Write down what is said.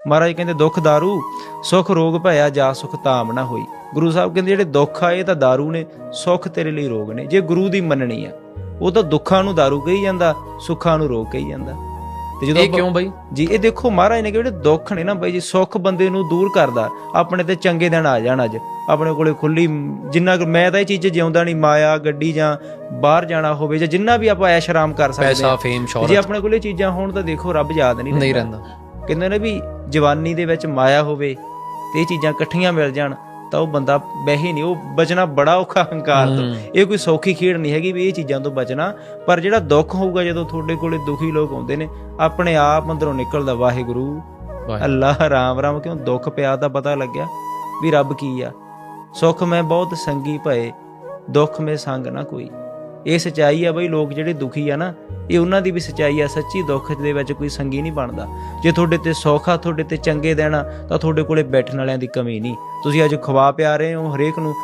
ਮਹਾਰਾਜ ਕਹਿੰਦੇ ਦੁੱਖ दारू ਸੁਖ ਰੋਗ ਭਇਆ ਜਾ ਸੁਖ ਤਾਮ ਨਾ ਹੋਈ ਗੁਰੂ ਸਾਹਿਬ ਕਹਿੰਦੇ ਜਿਹੜੇ ਦੁੱਖ ਆ ਇਹ ਤਾਂ दारू ਨੇ ਸੁਖ ਤੇਰੇ ਲਈ ਰੋਗ ਨੇ ਜੇ ਗੁਰੂ ਦੀ ਮੰਨਣੀ ਆ ਉਹ ਤਾਂ ਦੁੱਖਾਂ ਨੂੰ दारू ਕਹੀ ਜਾਂਦਾ ਸੁੱਖਾਂ ਨੂੰ ਰੋਗ ਕਹੀ ਜਾਂਦਾ ਤੇ ਇਹ ਆਪਾਂ- ਕਿਉਂ ਬਾਈ ਜੀ ਇਹ ਦੇਖੋ ਮਹਾਰਾਜ ਨੇ ਕਿ ਜਿਹੜੇ ਦੁੱਖ ਨੇ ਨਾ ਬਾਈ ਜੀ ਸੁੱਖ ਬੰਦੇ ਨੂੰ ਦੂਰ ਕਰਦਾ ਆਪਣੇ ਤੇ ਚੰਗੇ ਦਿਨ ਆ ਜਾਣ ਅੱਜ ਆਪਣੇ ਕੋਲੇ ਖੁੱਲੀ ਜਿੰਨਾ ਕੁ- ਮੈਂ ਤਾਂ ਇਹ ਚੀਜ਼ ਜਿਉਂਦਾ ਨਹੀਂ ਮਾਇਆ ਗੱਡੀ ਜਾਂ ਬਾਹਰ ਜਾਣਾ ਹੋਵੇ ਜਾਂ ਜਿੰਨਾ ਵੀ ਆਪਾਂ ਐਸ਼ ਆਰਾਮ ਕਰ ਸਕਦੇ ਪੈਸਾ ਹਾਂ ਫੇਮ ਜੇ ਸ਼ੌਹਰਤ ਆਪਣੇ ਕੋਲੇ ਚੀਜ਼ਾਂ ਹੋਣ ਤਾਂ ਦੇਖੋ ਰੱਬ ਯਾਦ ਨਹੀਂ ਨਹੀਂ ਰਹਿੰਦਾ। ਰਹਿੰਦਾ ਕਹਿੰਦੇ ਨੇ ਵੀ ਜਵਾਨੀ ਦੇ ਵਿੱਚ ਮਾਇਆ ਹੋਵੇ ਤੇ ਇਹ ਚੀਜ਼ਾਂ ਇਕੱਠੀਆਂ ਮਿਲ ਜਾਣ ਤਾਂ ਉਹ ਬੰਦਾ ਬਹਿ ਨਹੀਂ ਉਹ ਬਚਣਾ ਬੜਾ ਔਖਾ ਹੰਕਾਰ ਤੋਂ। ਇਹ ਕੋਈ ਸੌਖੀ ਖੇਡ ਨਹੀਂ ਹੈਗੀ ਵੀ ਇਹ ਚੀਜ਼ਾਂ ਤੋਂ ਬਚਣਾ ਪਰ ਜਿਹੜਾ ਦੁੱਖ ਹੋਊਗਾ ਜਦੋਂ ਤੁਹਾਡੇ ਕੋਲੇ ਦੁਖੀ ਲੋਕ ਆਉਂਦੇ ਨੇ ਆਪਣੇ ਆਪ ਅੰਦਰੋਂ ਨਿਕਲਦਾ ਵਾਹਿਗੁਰੂ ਵਾਹਿਗੁਰੂ। ਅੱਲਾਹ ਰਾਮ ਰਾਮ ਕਿਉਂ ਦੁੱਖ ਪਿਆ ਦਾ ਪਤਾ ਲੱਗਿਆ ਵੀ ਰੱਬ ਕੀ ਆ ਸੁੱਖ ਮੈਂ ਬਹੁਤ ਸੰਗੀ ਭਏ ਦੁੱਖ ਮੈਂ ਸੰਗ ਨਾ ਕੋਈ ਇਹ ਸਚਾਈ ਆ ਬਈ, ਲੋਕ ਜਿਹੜੇ ਦੁਖੀ ਆ ਨਾ, ਇਹ ਉਹਨਾਂ ਦੀ ਵੀ ਸਚਾਈ ਆ। ਸੱਚੀ ਦੁੱਖ ਦੇ ਵਿੱਚ ਕੋਈ ਸੰਗੀ ਨਹੀਂ ਬਣਦਾ। ਜੇ ਤੁਹਾਡੇ ਤੇ ਸੌਖਾ ਤੁਹਾਡੇ ਤੇ ਚੰਗੇ ਦੇਣਾ ਤਾਂ ਤੁਹਾਡੇ ਕੋਲੇ ਬੈਠਣ ਵਾਲਿਆਂ ਦੀ ਕਮੀ ਨਹੀਂ। ਤੁਸੀਂ ਅੱਜ ਖਵਾ ਪਿਆ ਰਹੇ ਹੋ ਹਰੇਕ ਨੂੰ।